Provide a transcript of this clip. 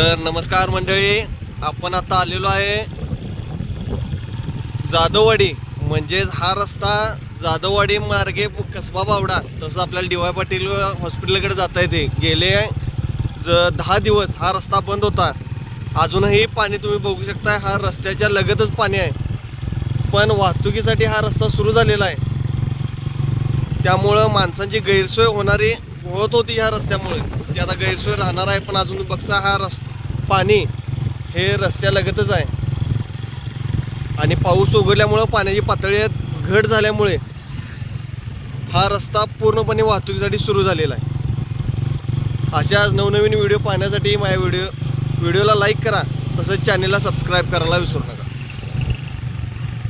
तर नमस्कार मंडळी आपण आता आलेलो आहे जाधववाडी. म्हणजेच हा रस्ता जाधववाडी मार्गे कसबा बावडा तसं आपल्याला डी वाय पाटील हॉस्पिटलकडे जाता येते. गेले ज दहा दिवस हा रस्ता बंद होता. अजूनही पाणी तुम्ही बघू शकता हा रस्त्याच्या लगतच पाणी आहे. पण वाहतुकीसाठी हा रस्ता सुरू झालेला आहे. त्यामुळं माणसांची गैरसोय होणारी होत होती ह्या रस्त्यामुळे. जे आता गैरसोय राहणार आहे पण अजून बघता हा रस पाणी हे रस्त्यालगतच आहे. आणि पाऊस उघडल्यामुळं पाण्याची पातळी घट झाल्यामुळे हा रस्ता पूर्णपणे वाहतुकीसाठी सुरू झालेला आहे. अशाच नवनवीन व्हिडिओ पाहण्यासाठी माझ्या व्हिडिओ व्हिडिओला लाईक करा तसंच चॅनेलला सबस्क्राईब करायला विसरू नका.